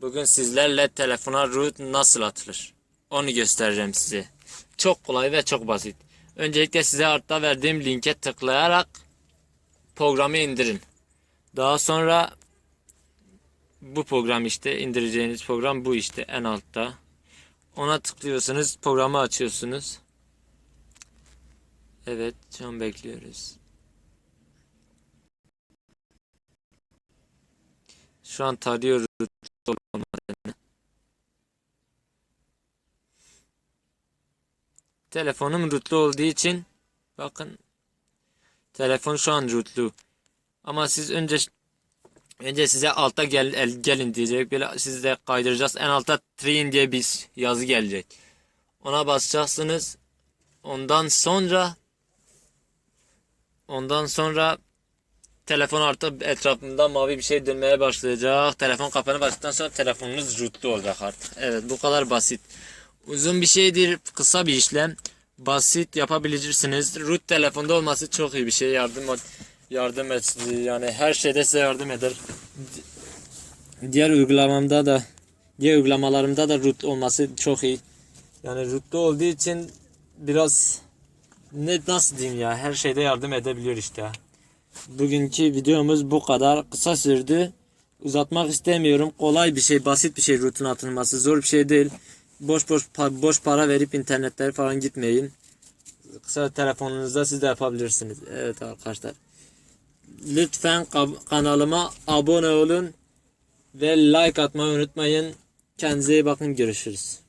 Bugün sizlerle telefona root nasıl atılır? Onu göstereceğim size. Çok kolay ve çok basit. Öncelikle size altta verdiğim linke tıklayarak programı indirin. Daha sonra bu program işte indireceğiniz program bu işte en altta. Ona tıklıyorsunuz, programı açıyorsunuz. Evet, şu an bekliyoruz. Şu an tarıyor olmadığını. Telefonum rootlu olduğu için bakın telefon şu an rootlu. Ama siz önce önce size alta gel el- gelin diyecek. Böyle siz de kaydıracağız. En alta train diye bir yazı gelecek. Ona basacaksınız. Ondan sonra ondan sonra telefon artık etrafında mavi bir şey dönmeye başlayacak. Telefon kapanıp açtıktan sonra telefonunuz rootlu olacak artık. Evet bu kadar basit. Uzun bir şeydir, kısa bir işlem. Basit yapabilirsiniz. Root telefonda olması çok iyi bir şey. Yardım yardım et yani her şeyde size yardım eder. Di- Diğer uygulamamda da diğer uygulamalarımda da root olması çok iyi. Yani rootlu olduğu için biraz ne nasıl diyeyim ya her şeyde yardım edebiliyor işte. Bugünkü videomuz bu kadar. Kısa sürdü. Uzatmak istemiyorum. Kolay bir şey, basit bir şey rutun atılması. Zor bir şey değil. Boş boş boş para verip internetler falan gitmeyin. Kısa telefonunuzda siz de yapabilirsiniz. Evet arkadaşlar. Lütfen kanalıma abone olun ve like atmayı unutmayın. Kendinize iyi bakın. Görüşürüz.